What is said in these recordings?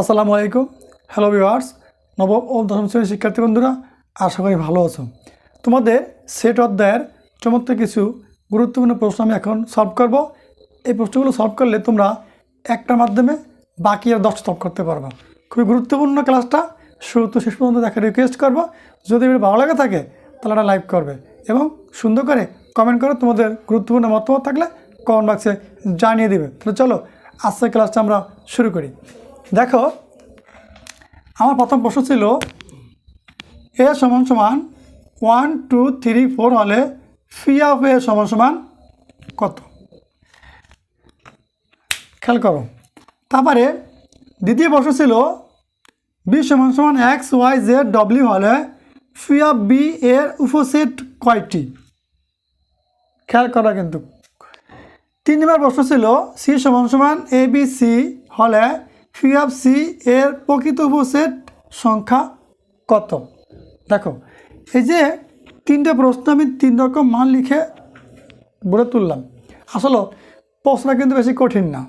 আসসালামু আলাইকুম। Hello viewers নবম ও দশম শ্রেণির শিক্ষার্থী বন্ধুরা, আশা করি ভালো আছো। তোমাদের সেট অধ্যায়ের চমৎকার কিছু গুরুত্বপূর্ণ প্রশ্ন আমি এখন সলভ করব। এই প্রশ্নগুলো সলভ করলে তোমরা একটার মাধ্যমে বাকি আর দশটা সলভ করতে পারবা। খুবই গুরুত্বপূর্ণ ক্লাসটা শুরু তো শেষ পর্যন্ত দেখা রিকোয়েস্ট করব। যদি ভালো লাগে থাকে, তাহলে একটা লাইক করবে এবং সুন্দর করে কমেন্ট করে তোমাদের গুরুত্বপূর্ণ মতামত থাকলে কমেন্ট বক্সে জানিয়ে দেবে। তাহলে চলো, আজকের ক্লাসটা আমরা শুরু করি। দেখো, আমার প্রথম প্রশ্ন ছিল এ সমান সমান ওয়ান টু থ্রি ফোর হলে ফি অফ এ সমান সমান কত? খেয়াল করো। তারপরে দ্বিতীয় প্রশ্ন ছিল বি সমান সমান এক্স ওয়াই জেড ডব্লিউ হলে ফি অফ বি এর উপসেট কয়টি? খেয়াল করা কিন্তু। তিন নম্বর প্রশ্ন ছিল সি সমান সমান এ বি সি হলে ফি অফ সি এর প্রকৃত উপসেট সংখ্যা কত? দেখো, এই যে তিনটে প্রশ্ন আমি তিন রকম মান লিখে বলে তুললাম। আসলে প্রশ্ন কিন্তু বেশি কঠিন না।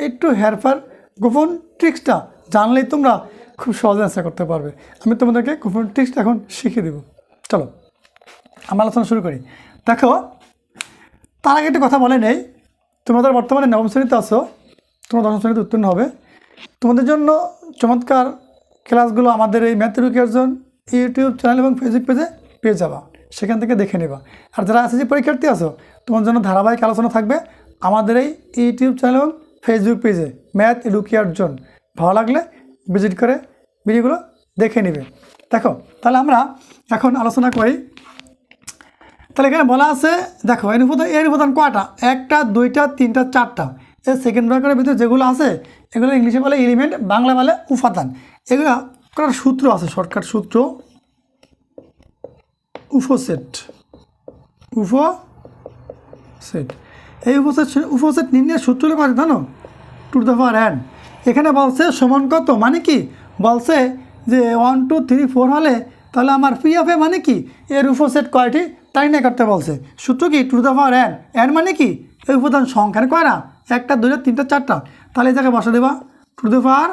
একটু হেরফার গোপন ট্রিক্সটা জানলেই তোমরা খুব সহজে অ্যান্সার করতে পারবে। আমি তোমাদেরকে গোপন ট্রিক্সটা এখন শিখিয়ে দেবো। চলো, আমরা আলোচনা শুরু করি। দেখো, তার আগে একটা কথা বলে নেই। তোমাদের বর্তমানে নবম শ্রেণীতে আসো তোমরা দশম শ্রেণীতে উত্তীর্ণ হবে। তোমাদের জন্য চমৎকার ক্লাসগুলো আমাদের এই ম্যাথ ম্যাথেরুকেশন ইউটিউব চ্যানেল এবং ফেসবুক পেজে পেয়ে যাবা। সেখান থেকে দেখে নেবা। আর যারা এসএসসি পরীক্ষার্থী আছো তোমার জন্য ধারাবাহিক আলোচনা থাকবে আমাদের এই ইউটিউব চ্যানেল এবং ফেসবুক পেজে, ম্যাথ এডুকেয়ার জোন ভালো লাগলে ভিজিট করে ভিডিওগুলো দেখে নেবে। দেখো, তাহলে আমরা এখন আলোচনা করি। তাহলে এখানে বলা আছে, দেখো, এর উপাদান এর উপাদান কয়টা? একটা, দুইটা, তিনটা, চারটা। এই সেকেন্ড ব্র্যাকেটের ভিতরে যেগুলো আছে, এগুলো ইংলিশে বলে এলিমেন্ট বাংলা বলে উপাদান। এগুলো করার সূত্র আছে শর্টকাট সূত্র। উপসেট উপসেট এই উপসেট উপসেট নির্ণয়ের সূত্র কত জানো? টু দ্য পাওয়ার এন এখানে বলছে সমান কত? মানে কি? বলছে যে ওয়ান টু থ্রি ফোর হলে তাহলে আমার পি অফ এ মানে কি? এর উপসেট কয়টি? তাই না করতে বলছে। সূত্র কি? Two the power n n মানে কি? এই উপাদান সংখ্যার কয় না একটা, দুইটা, তিনটা, চারটা। তাহলে এই জায়গায় বসা দেবা। টু দ্য পাওয়ার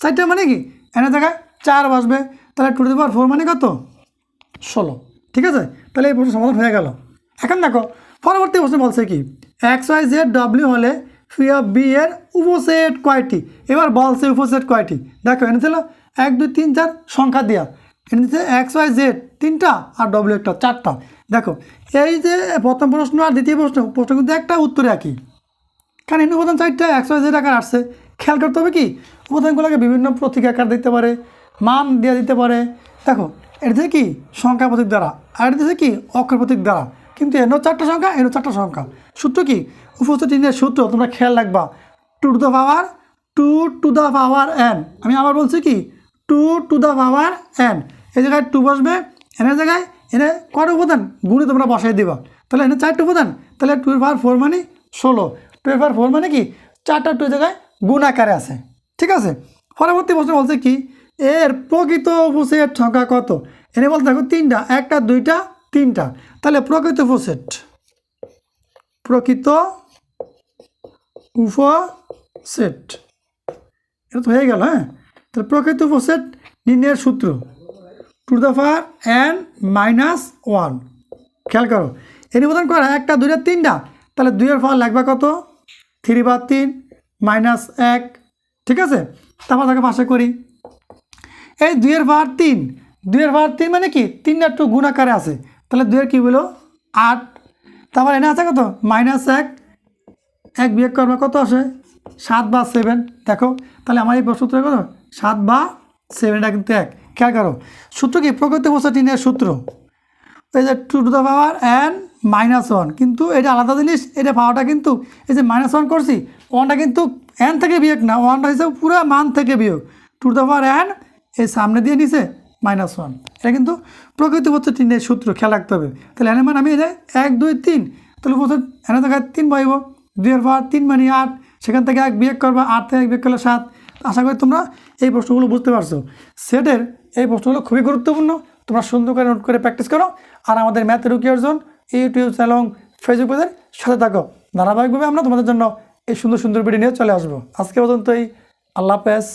চারটা মানে কি? এনের জায়গায় চার বসবে। তাহলে টু দ্য পাওয়ার ফোর মানে কত? ষোলো। ঠিক আছে? তাহলে এই প্রশ্ন সমাধান হয়ে গেল। এখন দেখো, পরবর্তী প্রশ্ন বলছে কি? এক্স, ওয়াই, জেড, ডব্লিউ হলে ফি অফ বি এর উপসেট কয়টি? এবার বলছে উপসেট কয়টি? দেখো, এনে ছিল এক, দুই, তিন, চার সংখ্যা দেওয়া এনে দিচ্ছে এক্স, ওয়াই, জেড তিনটা আর ডব্লিউ একটা চারটা। দেখো, এই যে প্রথম প্রশ্ন আর দ্বিতীয় প্রশ্ন প্রশ্ন কিন্তু একটা উত্তরে একই। কারণ এনে উপাদান চারটা একশো যে আকার আসছে, খেয়াল করতে হবে কি? উপাদানগুলোকে বিভিন্ন প্রতীক আকার দিতে পারে, মান দিয়ে দিতে পারে। দেখো, এটা থেকে কি? সংখ্যা প্রতীক দ্বারা। আর এটা থেকে কি? অক্ষর প্রতীক দ্বারা। কিন্তু এনও চারটা সংখ্যা এনও চারটা সংখ্যা। সূত্র কি? উপস্থিতির সূত্র, তোমরা খেয়াল রাখবা। Two to the power two to the power n আমি আবার বলছি কি? Two to the power n এই জায়গায় টু বসবে এনের জায়গায় এনে কটা উপাদান? গুণে তোমরা বসাই দিবা। তাহলে এনে চারটে উপাদান, তাহলে টু পাওয়ার ফোর মানে ষোলো। পাওয়ার ফোর মানে কি? চারটা টু জায়গায় গুণ আকারে আছে। ঠিক আছে? পরবর্তী প্রশ্ন বলছে কি? এর প্রকৃত উপসেট সংখ্যা কত? এনে বলতে দেখো তিনটা, একটা, দুইটা, তিনটা। তাহলে প্রকৃত উপসেট। প্রকৃত উপসেট। এটা তো হয়ে গেল হ্যাঁ? তাহলে প্রকৃত উপসেট নির্ণয়ের সূত্র। Two the power n minus one খেয়াল করো। এর নিবেদন করা, একটা, দুইটা, তিনটা। তাহলে দুইয়ের পাওয়ার লাগবে কত? থ্রি বার তিন মাইনাস এক, ঠিক আছে? তারপর তাকে পাশে করি। এই দুইয়ের ভার তিন, দুইয়ের ভার তিন মানে কি? তিনটা একটু গুণ আকারে আছে। তাহলে দুইয়ের কী বলো আট। তারপর এনে আছে কত? মাইনাস এক। এক বিয়োগ করবে কত আসে? সাত বা সেভেন। দেখো, তাহলে আমার এই সূত্র কত? সাত বা সেভেন এটা কিন্তু এক। খেয়াল করো। সূত্র কি? প্রকৃতি বছর তিনের সূত্র। এই যে two to the power n minus one কিন্তু এটা আলাদা জিনিস, এটা পাওয়াটা কিন্তু এই যে মাইনাস ওয়ান করছি ওয়ানটা কিন্তু এন থেকে বিয়োগ না ওয়ানটা হিসেবে পুরো মান থেকে বিয়োগ। টু দ্য পাওয়ার এন এই সামনে দিয়ে নিছে মাইনাস ওয়ান এটা কিন্তু প্রকৃতি হচ্ছে তিনের সূত্র, খেয়াল রাখতে হবে। তাহলে এনের মান আমি যে এক, দুই, তিন, তাহলে বছর এনে জায়গায় তিন পাইব। দুইয়ের পাওয়ার তিন মানে আট, সেখান থেকে এক বিয়োগ করবে, আট থেকে এক বিয়োগ করলে সাত। আশা করি তোমরা এই প্রশ্নগুলো বুঝতে পারছ। সেটের এই প্রশ্নগুলো খুবই গুরুত্বপূর্ণ। তোমরা সুন্দর করে নোট করে প্র্যাকটিস করো। আর আমাদের math rookie Arjun YouTube channel এবং ফেসবুক পেজের সাথে থাকো। ধারাবাহিকভাবে আমরা তোমাদের জন্য এই সুন্দর সুন্দর ভিডিও নিয়ে চলে আসব। আজকে পর্যন্ত এই আল্লাহ হাফেজ।